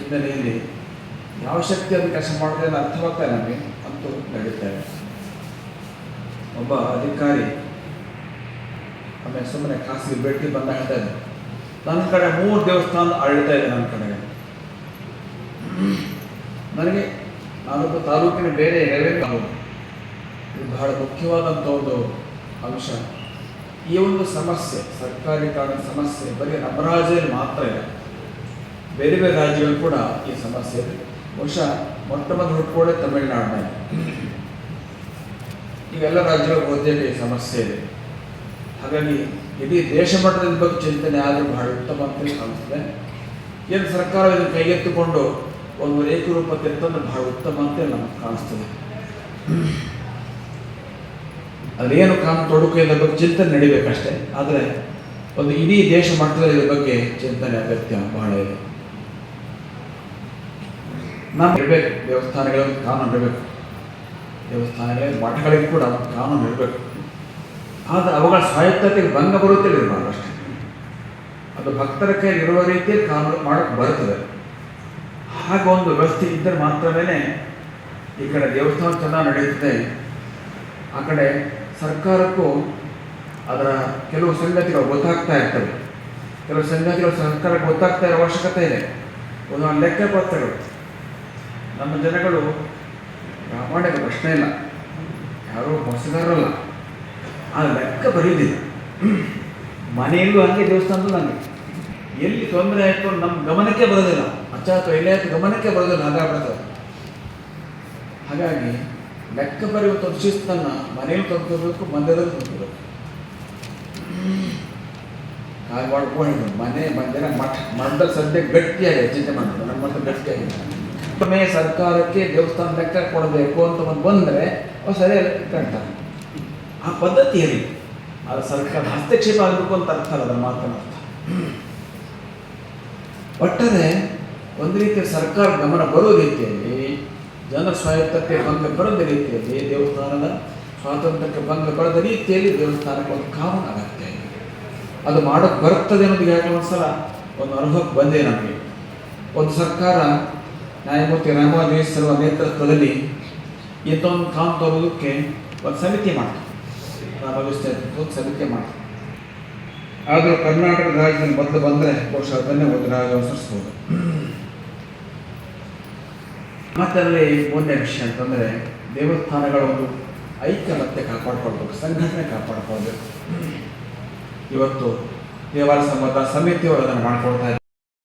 ಹಿನ್ನೆಲೆಯಲ್ಲಿ ಯಾವ ಶಕ್ತಿ ಅದು ಕೆಲಸ ಮಾಡಿದೆ ಅಂತ ಅರ್ಥವಾಗ್ತಾ ನಮಗೆ. ಅಂತೂ ನಡೀತಾರೆ ಇದೆ ಒಬ್ಬ ಅಧಿಕಾರಿ, ಆಮೇಲೆ ಸುಮ್ಮನೆ ಖಾಸಗಿ ಭೇಟಿ ಬಂದ ಹೇಳ್ತಾ ಇದ್ದೆ ನನ್ನ ಕಡೆ ಮೂರು ದೇವಸ್ಥಾನ ಅಳಿತಾ ಇದೆ ನನ್ನ ಕಡೆ ನನಗೆ ನಾನೊಬ್ಬ ತಾಲೂಕಿನ ಬೇರೆ ಹೇಳಬೇಕು ಇದು ಬಹಳ ಮುಖ್ಯವಾದಂಥ ಒಂದು ಅಂಶ. ಈ ಒಂದು ಸಮಸ್ಯೆ, ಸರ್ಕಾರಿ ಕಾರಣ ಸಮಸ್ಯೆ ಬರೀ ನಮ್ಮ ರಾಜ್ಯದಲ್ಲಿ ಮಾತ್ರ ಇಲ್ಲ ಬೇರೆ ಬೇರೆ ರಾಜ್ಯಗಳು ಕೂಡ ಈ ಸಮಸ್ಯೆ ಇದೆ. ಬಹುಶಃ ಮೊಟ್ಟ ಮೊದಲು ಹುಟ್ಕೊಳ್ಳೆ ತಮಿಳುನಾಡಿನಲ್ಲಿ ಇವೆಲ್ಲ ರಾಜ್ಯಗಳ ಒಂದೇ ಈ ಸಮಸ್ಯೆ ಇದೆ. ಹಾಗಾಗಿ ಇಡೀ ದೇಶ ಮಟ್ಟದ ಬಗ್ಗೆ ಚಿಂತನೆ ಆದರೆ ಬಹಳ ಉತ್ತಮ ಅಂತ ಕಾಣಿಸ್ತದೆ ಏನು ಸರ್ಕಾರ ಇದನ್ನು ಕೈಗೆತ್ತಿಕೊಂಡು ಒಂದು ಏಕರೂಪ ತಂದು ಬಹಳ ಉತ್ತಮ ಅಂತ ನಮಗೆ ಕಾಣಿಸ್ತದೆ. ಅದೇನು ಕಾನೂನು ತೊಡಕು ಇದರ ಬಗ್ಗೆ ಚಿಂತನೆ ನಡಿಬೇಕಷ್ಟೇ. ಆದರೆ ಒಂದು ಇಡೀ ದೇಶ ಮಟ್ಟದಲ್ಲಿ ಇದರ ಬಗ್ಗೆ ಚಿಂತನೆ ಅಗತ್ಯ ಬಹಳ ಇದೆ. ನಮ್ಮ ಇರಬೇಕು. ದೇವಸ್ಥಾನಗಳ ಕಾನೂನು ಇರಬೇಕು. ದೇವಸ್ಥಾನಗಳ ಮಠಗಳಿಗೆ ಕೂಡ ಕಾನೂನು ಇರಬೇಕು. ಆದರೆ ಅವುಗಳ ಸ್ವಾಯತ್ತತೆಗೆ ಭಂಗ ಇರಬಾರ್ದು ಅಷ್ಟೇ. ಅದು ಭಕ್ತರ ಕೈಯಲ್ಲಿ ಇರುವ ರೀತಿಯಲ್ಲಿ ಕಾನೂನು ಮಾಡೋಕ್ಕೆ ಬರುತ್ತದೆ. ಹಾಗೆ ಒಂದು ವ್ಯವಸ್ಥೆ ಇದ್ದರೆ ಮಾತ್ರವೇ ಈ ಕಡೆ ದೇವಸ್ಥಾನ ಚೆನ್ನಾಗಿ ನಡೆಯುತ್ತದೆ. ಆ ಕಡೆ ಸರ್ಕಾರಕ್ಕೂ ಅದರ ಕೆಲವು ಸಂಗತಿಗಳು ಗೊತ್ತಾಗ್ತಾ ಇರ್ತವೆ. ಕೆಲವು ಸಂಗತಿಗಳು ಸರ್ಕಾರಕ್ಕೆ ಗೊತ್ತಾಗ್ತಾ ಇರೋ ಅವಶ್ಯಕತೆ ಇದೆ. ಒಂದು ಲೆಕ್ಕ ಪತ್ರಗಳು ನಮ್ಮ ಜನಗಳು ಪ್ರಾಮಾಣಿಕ ಪ್ರಶ್ನೆ ಇಲ್ಲ. ಯಾರೂ ಹೊಸದಾರಲ್ಲ ಆ ಲೆಕ್ಕ ಬರೀದಿಲ್ಲ ಮನೆಯಲ್ಲೂ ಹಂಗೆ ದೇವಸ್ಥಾನದಲ್ಲೂ ಹಂಗೆ. ಎಲ್ಲಿ ತೊಂದರೆ ಆಯಿತು ನಮ್ಮ ಗಮನಕ್ಕೆ ಬರೋದಿಲ್ಲ. ಅಚ್ಚಾತ ಎಲ್ಲಿ ಗಮನಕ್ಕೆ ಬರೋದಿಲ್ಲ ಹಾಗಾಗ್ಬಿಡ್ತದೆ ಹಾಗಾಗಿ ಲೆಕ್ಕ ಬರೆಯುವಂಥ ಶಿಸ್ತನ್ನು ಮನೆಯಲ್ಲಿ ತೊಂದರೆಬೇಕು ಮಂದಿರದಲ್ಲಿ ತೊಂದರೆ ಕಾಲು ಮಾಡ್ಕೊಂಡು ಮನೆ ಮಂದಿರ ಮಠ, ಮಂಡಲ ಸದ್ಯಕ್ಕೆ ಗಟ್ಟಿಯಾಗಿದೆ, ಚಿಂತೆ ಮಾಡ್ತಾರೆ ನಮ್ಮ ಮಠ ಗಟ್ಟಿಯಾಗಿದೆ. ಒಮ್ಮೆ ಸರ್ಕಾರಕ್ಕೆ ದೇವಸ್ಥಾನ ಲೆಕ್ಕ ಕೊಡಬೇಕು ಅಂತ ಒಂದು ಬಂದರೆ ಅವ್ರು ಸರಿಯಾಗಿ ಕಟ್ತಾರೆ ಆ ಪದ್ಧತಿಯಲ್ಲಿ ಅದು ಸರ್ಕಾರ ಹಸ್ತಕ್ಷೇಪ ಆಗಬೇಕು ಅಂತ ಅರ್ಥ ಅಲ್ಲ ಅದರ ಮಾತಿನ ಅರ್ಥ. ಒಟ್ಟಾರೆ ಒಂದು ರೀತಿಯ ಸರ್ಕಾರ ಗಮನ ಬರೋ ರೀತಿಯಲ್ಲಿ ಜನ ಸ್ವಾಯತ್ತಕ್ಕೆ ಭಂಗ ಬರದ ರೀತಿಯಲ್ಲಿ ದೇವಸ್ಥಾನದ ಸ್ವಾತಂತ್ರ್ಯಕ್ಕೆ ಭಂಗ ಬರದ ರೀತಿಯಲ್ಲಿ ದೇವಸ್ಥಾನಕ್ಕೆ ಒಂದು ಕಾರಣ ಆಗತ್ತೆ ಅದು ಮಾಡೋಕ್ಕೆ ಬರ್ತದೆ ಅನ್ನೋದು ಯಾಕೋ ಒಂದು ಸಲ ಒಂದು ಅನುಭವಕ್ಕೆ ಬಂದೇ ನಮಗೆ. ಒಂದು ಸರ್ಕಾರ ನ್ಯಾಯಮೂರ್ತಿ ರಾಮಾದೇಶ್ವರ ನೇತೃತ್ವದಲ್ಲಿ ಇಂಥೊಂದು ಕಾನೂನು ತರೋದಕ್ಕೆ ಒಂದು ಸಮಿತಿ ಮಾಡ್ತಾರೆ ರಾಮದೇಶ್ವರ ಒಂದು ಸಮಿತಿ ಮಾಡ್ತಾರೆ ಆದರೂ ಕರ್ನಾಟಕ ರಾಜ್ಯದಲ್ಲಿ ಮೊದಲು ಬಂದರೆ ಬಹುಶಃ ಅದನ್ನೇ ಒಂದು ರಾಜ್ಯ ಅನುಸರಿಸ್ಬೋದು. ಮತ್ತೆ ಅಲ್ಲಿ ಮುಂದೆ ವಿಷಯ ಅಂತಂದರೆ ದೇವಸ್ಥಾನಗಳ ಒಂದು ಐಕ್ಯಮತ್ತೆ ಕಾಪಾಡ್ಕೊಳ್ಬೇಕು, ಸಂಘಟನೆ ಕಾಪಾಡ್ಕೊಳ್ಬೇಕು. ಇವತ್ತು ದೇವಾಲಯ ಸಂಬಂಧ ಸಮಿತಿಯವರು ಅದನ್ನು ಮಾಡ್ಕೊಳ್ತಾ